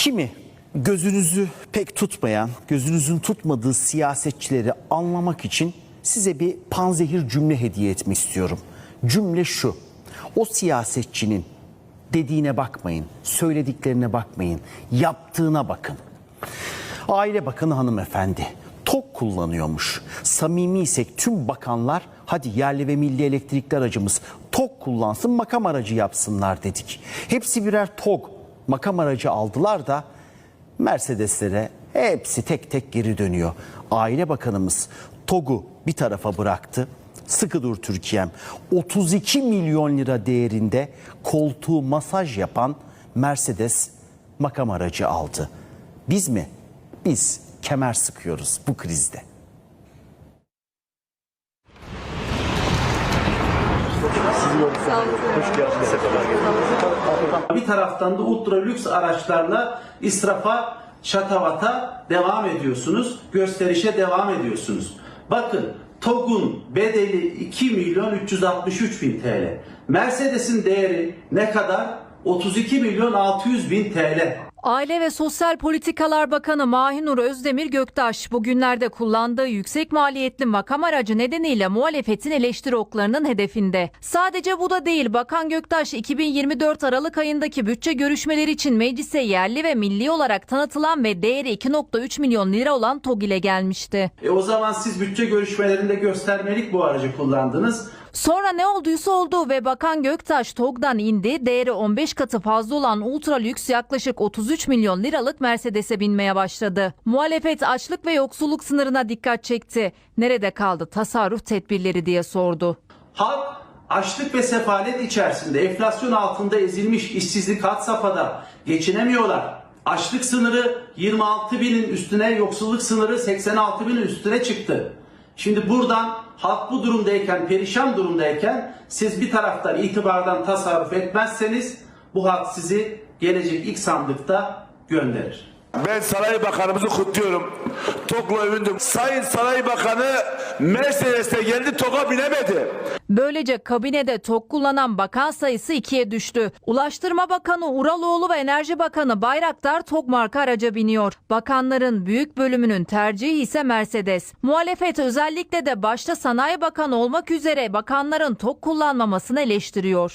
Kimi gözünüzü pek tutmayan, gözünüzün tutmadığı siyasetçileri anlamak için size bir panzehir cümle hediye etmek istiyorum. Cümle şu. O siyasetçinin dediğine bakmayın, söylediklerine bakmayın, yaptığına bakın. Aile Bakanı hanımefendi tok kullanıyormuş. Samimiysek tüm bakanlar hadi yerli ve milli elektrikli aracımız tok kullansın makam aracı yapsınlar dedik. Hepsi birer tok makam aracı aldılar da Mercedeslere hepsi tek tek geri dönüyor. Aile Bakanımız TOG'u bir tarafa bıraktı. Sıkı dur Türkiye'm. 32 milyon lira değerinde koltuğu masaj yapan Mercedes makam aracı aldı. Biz mi? Biz kemer sıkıyoruz bu krizde. Bir taraftan da ultra lüks araçlarla israfa, şatavata devam ediyorsunuz. Gösterişe devam ediyorsunuz. Bakın TOG'un bedeli 2 milyon 363 bin TL. Mercedes'in değeri ne kadar? 32 milyon 600 bin TL. Aile ve Sosyal Politikalar Bakanı Mahinur Özdemir Göktaş bugünlerde kullandığı yüksek maliyetli makam aracı nedeniyle muhalefetin eleştiri oklarının hedefinde. Sadece bu da değil Bakan Göktaş 2024 Aralık ayındaki bütçe görüşmeleri için meclise yerli ve milli olarak tanıtılan ve değeri 2.3 milyon lira olan TOG ile gelmişti. E o zaman siz bütçe görüşmelerinde göstermelik bu aracı kullandınız. Sonra ne olduysa oldu ve Bakan Göktaş TOG'dan indi. Değeri 15 katı fazla olan ultra lüks yaklaşık 33 milyon liralık Mercedes'e binmeye başladı. Muhalefet açlık ve yoksulluk sınırına dikkat çekti. Nerede kaldı tasarruf tedbirleri diye sordu. Halk açlık ve sefalet içerisinde enflasyon altında ezilmiş işsizlik had safhada geçinemiyorlar. Açlık sınırı 26 binin üstüne, yoksulluk sınırı 86 binin üstüne çıktı. Şimdi buradan halk bu durumdayken, perişan durumdayken siz bir taraftan itibardan tasarruf etmezseniz bu halk sizi gelecek ilk sandıkta gönderir. Ben Saray Bakanımızı kutluyorum. TOG'la övündüm. Sayın Saray Bakanı Mercedes'te geldi TOG'a binemedi. Böylece kabinede TOG kullanan bakan sayısı ikiye düştü. Ulaştırma Bakanı Uraloğlu ve Enerji Bakanı Bayraktar TOG marka araca biniyor. Bakanların büyük bölümünün tercihi ise Mercedes. Muhalefet özellikle de başta Sanayi Bakanı olmak üzere bakanların TOG kullanmamasını eleştiriyor.